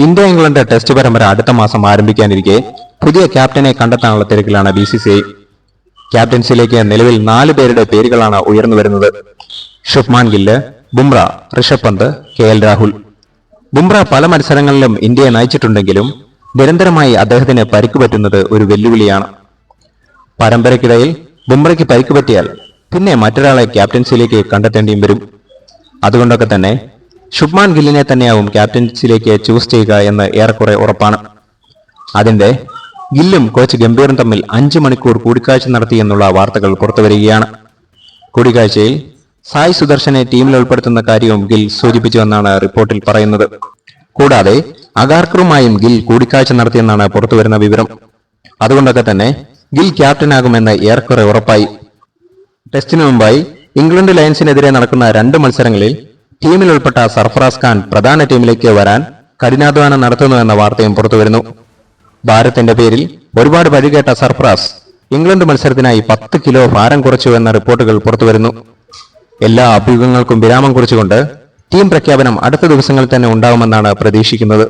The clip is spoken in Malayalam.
ഇന്ത്യ ഇംഗ്ലണ്ട് ടെസ്റ്റ് പരമ്പര അടുത്ത മാസം ആരംഭിക്കാനിരിക്കെ. പുതിയ ക്യാപ്റ്റനെ കണ്ടെത്താനുള്ള തിരക്കിലാണ് ബി സി സി ഐ നിലവിൽ നാല് പേരുടെ പേരുകളാണ് ഉയർന്നു വരുന്നത്. Shubman Gill Bumrah Rishabh Pant K L Rahul. ബുംറ പല മത്സരങ്ങളിലും ഇന്ത്യയെ നയിച്ചിട്ടുണ്ടെങ്കിലും നിരന്തരമായി അദ്ദേഹത്തിന് പരിക്ക് പറ്റുന്നത് ഒരു വെല്ലുവിളിയാണ്. പരമ്പരയ്ക്കിടയിൽ ബുംറയ്ക്ക് പരിക്ക് പറ്റിയാൽ പിന്നെ മറ്റൊരാളെ ക്യാപ്റ്റൻസിയിലേക്ക് കണ്ടെത്തേണ്ടിയും വരും. അതുകൊണ്ടൊക്കെ തന്നെ ശുഭ്മാൻ ഗില്ലിനെ തന്നെയാവും ക്യാപ്റ്റൻസിയിലേക്ക് ചൂസ് ചെയ്യുക എന്ന് ഏറെക്കുറെ ഉറപ്പാണ്. അതിന്റെ ഗില്ലും കോച്ച് ഗംഭീറും തമ്മിൽ അഞ്ചു മണിക്കൂർ കൂടിക്കാഴ്ച നടത്തിയെന്നുള്ള വാർത്തകൾ പുറത്തുവരികയാണ് കൂടിക്കാഴ്ചയിൽ സായ് സുദർശനെ ടീമിൽ ഉൾപ്പെടുത്തുന്ന കാര്യവും ഗിൽ സൂചിപ്പിച്ചുവെന്നാണ് റിപ്പോർട്ടിൽ പറയുന്നത്. കൂടാതെ അഗാർക്കറുമായും ഗിൽ കൂടിക്കാഴ്ച നടത്തിയെന്നാണ് പുറത്തുവരുന്ന വിവരം. അതുകൊണ്ടൊക്കെ തന്നെ ഗിൽ ക്യാപ്റ്റനാകുമെന്ന് ഏറെക്കുറെ ഉറപ്പായി. ടെസ്റ്റിനു മുമ്പായി ഇംഗ്ലണ്ട് ലയൻസിനെതിരെ നടക്കുന്ന രണ്ട് മത്സരങ്ങളിൽ ടീമിൽ ഉൾപ്പെട്ട സർഫറാസ് ഖാൻ പ്രധാന ടീമിലേക്ക് വരാൻ കഠിനാധ്വാനം നടത്തുന്നുവെന്ന വാർത്തയും പുറത്തുവരുന്നു ഭാരത്തിന്റെ പേരിൽ ഒരുപാട് വഴികേട്ട സർഫറാസ് ഇംഗ്ലണ്ട് മത്സരത്തിനായി പത്ത് കിലോ ഭാരം കുറച്ചു എന്ന റിപ്പോർട്ടുകൾ പുറത്തുവരുന്നു എല്ലാ അഭ്യൂഹങ്ങൾക്കും വിരാമം കുറിച്ചുകൊണ്ട് ടീം പ്രഖ്യാപനം അടുത്ത ദിവസങ്ങളിൽ തന്നെ ഉണ്ടാകുമെന്നാണ് പ്രതീക്ഷിക്കുന്നത്.